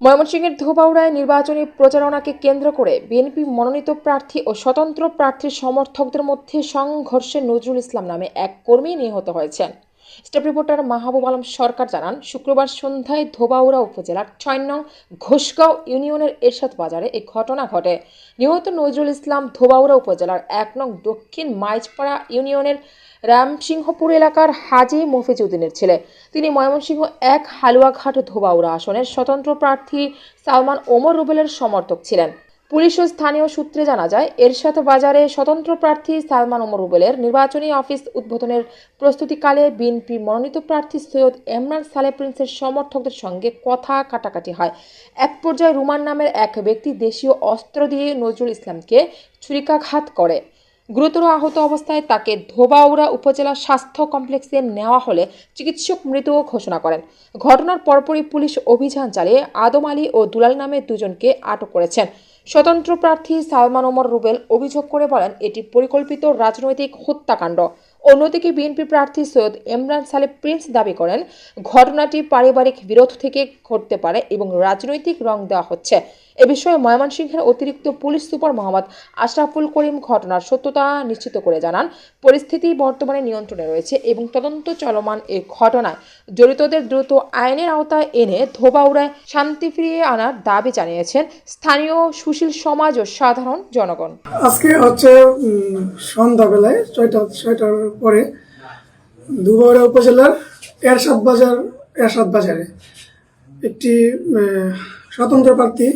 ময়মনসিংহের ধোবাউড়ায় নির্বাচনী প্রচারণাকে কেন্দ্র করে বিএনপি মনোনীত প্রার্থী ও স্বতন্ত্র প্রার্থীর সমর্থকদের মধ্যে সংঘর্ষে নজরুল ইসলাম নামে এক কর্মী নিহত হয়েছেন। স্টাফ রিপোর্টার মাহবুব আলম সরকার জানান, শুক্রবার সন্ধ্যায় ধোবাউড়া উপজেলার ছয় নং ঘোষগাঁও ইউনিয়নের এরশাদ বাজারে এই ঘটনা ঘটে। নিহত নজরুল ইসলাম ধোবাউড়া উপজেলার এক নং দক্ষিণ মাইজপাড়া ইউনিয়নের রামসিংহপুর এলাকার হাজি মফিজউদ্দিনের ছেলে। তিনি ময়মনসিংহ এক হালুয়াঘাট ধোবাউড়া আসনের স্বতন্ত্র প্রার্থী সালমান ওমর রুবেলের সমর্থক ছিলেন। পুলিশ ও স্থানীয় সূত্রে জানা যায়, এরশাদ বাজারে স্বতন্ত্র প্রার্থী সালমান ওমর রুবেলের নির্বাচনী অফিস উদ্বোধনের প্রস্তুতিকালে বিএনপি মনোনীত প্রার্থী সৈয়দ এমরান সালে প্রিন্সের সমর্থকদের সঙ্গে কথা কাটাকাটি হয়। এক পর্যায়ে রুমান নামের এক ব্যক্তি দেশীয় অস্ত্র দিয়ে নজরুল ইসলামকে ছুরিকাঘাত করে। গুরুতর আহত অবস্থায় তাকে ধোবাউড়া উপজেলা স্বাস্থ্য কমপ্লেক্সে নেওয়া হলে চিকিৎসক মৃত ঘোষণা করেন। ঘটনার পরপরই পুলিশ অভিযান চালিয়ে আদম আলী ও দুলাল নামে দুজনকে আটক করেছেন। স্বতন্ত্র প্রার্থী সালমান ওমর রুবেল অভিযোগ করে বলেন, এটি পরিকল্পিত রাজনৈতিক হত্যাকাণ্ড। অন্যদিকে বিএনপি প্রার্থী সৈয়দ ইমরান সালে প্রিন্স দাবি করেন, ঘটনাটি পারিবারিক বিরোধ থেকে ঘটতে পারে এবং রাজনৈতিক রং দেওয়া হচ্ছে। এ বিষয়ে ময়মনসিংহের অতিরিক্ত পুলিশ সুপার মোহাম্মদ আশরাফুল করিম ঘটনার সত্যতা নিশ্চিত করে জানান। পরিস্থিতি বর্তমানে নিয়ন্ত্রণে রয়েছে এবং তদন্ত চলমান এ ঘটনায় জড়িতদের দ্রুত আইনের আওতায় এনে ধোবাউড়ায় শান্তি ফিরিয়ে আনার দাবি জানিয়েছেন স্থানীয় সুশীল সমাজ ও সাধারণ জনগণ। আজকে হচ্ছে সন্ধ্যাবেলায় ছয়টা, ছয়টার পরে উপজেলার এরশাদ বাজার, এরশাদ বাজারে একটি স্বতন্ত্র প্রার্থী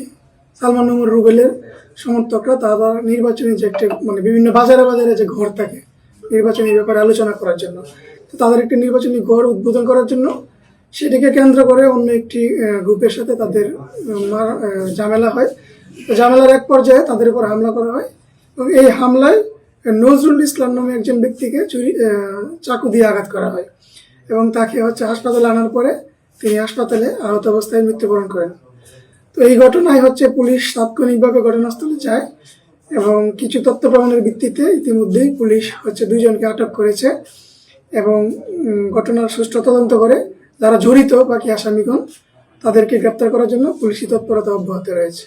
সালমান উমর রুবেলের সমর্থকরা তারা নির্বাচনী যে একটি মানে বিভিন্ন বাজারে বাজারে যে ঘর থাকে, নির্বাচনী ব্যাপারে আলোচনা করার জন্য। তো তাদের একটি নির্বাচনী ঘর উদ্বোধন করার জন্য সেটিকে কেন্দ্র করে অন্য একটি গ্রুপের সাথে তাদের ঝামেলা হয়। ঝামেলার এক পর্যায়ে তাদের উপর হামলা করা হয় এবং এই হামলায় নজরুল ইসলাম নামে একজন ব্যক্তিকে চুরি চাকু দিয়ে আঘাত করা হয় এবং তাকে হচ্ছে হাসপাতালে আনার পরে তিনি হাসপাতালে আহত অবস্থায় মৃত্যুবরণ করেন। তো এই ঘটনায় হচ্ছে পুলিশ তাৎক্ষণিকভাবে ঘটনাস্থলে যায় এবং কিছু তথ্য প্রমাণের ভিত্তিতে ইতিমধ্যেই পুলিশ হচ্ছে দুইজনকে আটক করেছে এবং ঘটনার সুষ্ঠু তদন্ত করে যারা জড়িত বাকি আসামিগণ তাদেরকে গ্রেপ্তার করার জন্য পুলিশি তৎপরতা অব্যাহত রয়েছে।